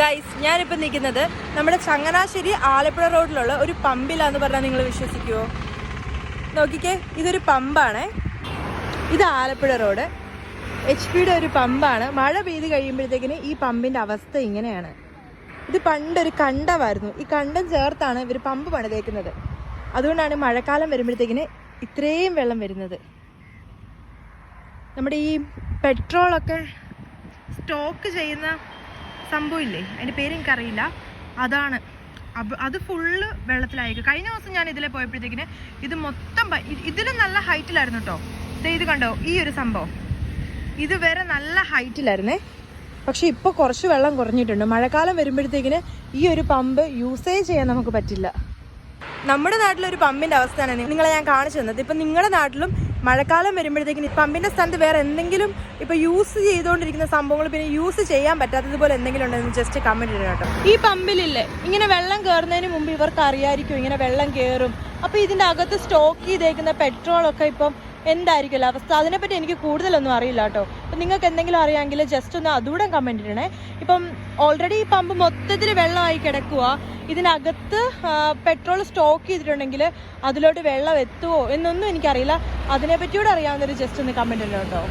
Guys ഞാനിപ്പോൾ നിൽക്കുന്നത് നമ്മുടെ ചങ്ങനാശ്ശേരി ആലപ്പുഴ റോഡിലുള്ള ഒരു പമ്പിലാന്ന് പറഞ്ഞാൽ നിങ്ങൾ വിശ്വസിക്കുമോ നോക്കിക്കേ ഇതൊരു പമ്പാണ്. ഇത് ആലപ്പുഴ റോഡ്. എച്ച് പിയുടെ ഒരു പമ്പാണ്. മഴ പെയ്ത് കഴിയുമ്പോഴത്തേക്കിന് ഈ പമ്പിന്റെ അവസ്ഥ ഇങ്ങനെയാണ്. ഇത് പണ്ടൊരു കണ്ടമായിരുന്നു. ഈ കണ്ടം ചേർത്താണ് ഇവർ പമ്പ് പണിതേക്കുന്നത്. അതുകൊണ്ടാണ് മഴക്കാലം വരുമ്പോഴത്തേക്കിന് ഇത്രയും വെള്ളം വരുന്നത്. നമ്മുടെ ഈ പെട്രോളൊക്കെ സ്റ്റോക്ക് ചെയ്യുന്ന സംഭവമില്ലേ? അതിന്റെ പേര് എനിക്കറിയില്ല. അതാണ്. അബ് അത് ഫുള്ള് വെള്ളത്തിലായിരിക്കും. കഴിഞ്ഞ ദിവസം ഞാൻ ഇതിലെ പോയപ്പോഴത്തേക്കിന് ഇത് മൊത്തം ഇതിലും നല്ല ഹൈറ്റിലായിരുന്നു കേട്ടോ ഇത് കണ്ടോ? ഈ ഒരു സംഭവം. ഇത് വരെ നല്ല ഹൈറ്റിലായിരുന്നേ. പക്ഷെ ഇപ്പോൾ കുറച്ച് വെള്ളം കുറഞ്ഞിട്ടുണ്ട്. മഴക്കാലം വരുമ്പോഴത്തേക്കിന് ഈ ഒരു പമ്പ് യൂസേജ് ചെയ്യാൻ നമുക്ക് പറ്റില്ല. നമ്മുടെ നാട്ടിലൊരു പമ്പിന്റെ അവസ്ഥയാണ്. നിങ്ങളെ ഞാൻ കാണിച്ചു തന്നത്. ഇപ്പൊ നിങ്ങളുടെ നാട്ടിലും മഴക്കാലം വരുമ്പോഴത്തേക്കും ഈ പമ്പിന്റെ സ്ഥാനത്ത് വേറെ എന്തെങ്കിലും ഇപ്പോൾ യൂസ് ചെയ്തുകൊണ്ടിരിക്കുന്ന സംഭവങ്ങൾ പിന്നെ യൂസ് ചെയ്യാൻ പറ്റാത്തതുപോലെ എന്തെങ്കിലും ഉണ്ടെന്ന് ജസ്റ്റ് കമന്റ് ഇടുക കേട്ടോ. ഈ പമ്പിലില്ലേ ഇങ്ങനെ വെള്ളം കയറുന്നതിന് മുമ്പ് ഇവർക്ക് അറിയായിരിക്കും ഇങ്ങനെ വെള്ളം കയറും അപ്പോൾ ഇതിന്റെ അകത്ത് സ്റ്റോക്ക് ചെയ്തേക്കുന്ന പെട്രോളൊക്കെ ഇപ്പം എന്തായിരിക്കുമല്ലോ അവസ്ഥ? അതിനെപ്പറ്റി എനിക്ക് കൂടുതലൊന്നും അറിയില്ല കേട്ടോ. അപ്പം നിങ്ങൾക്ക് എന്തെങ്കിലും അറിയാമെങ്കിൽ ജസ്റ്റ് ഒന്ന് അതുകൂടെ കമന്റ് ഇടണേ. ഇപ്പം ഓൾറെഡി ഈ പമ്പ് മൊത്തത്തിൽ വെള്ളമായി കിടക്കുക ഇതിനകത്ത് പെട്രോൾ സ്റ്റോക്ക് ചെയ്തിട്ടുണ്ടെങ്കിൽ അതിലോട്ട് വെള്ളം എത്തുമോ എന്നൊന്നും എനിക്കറിയില്ല. അതിനെപ്പറ്റിയോട് അറിയാവുന്നൊരു ജസ്റ്റ് ഒന്ന് കമന്റ് ഇടണം കേട്ടോ.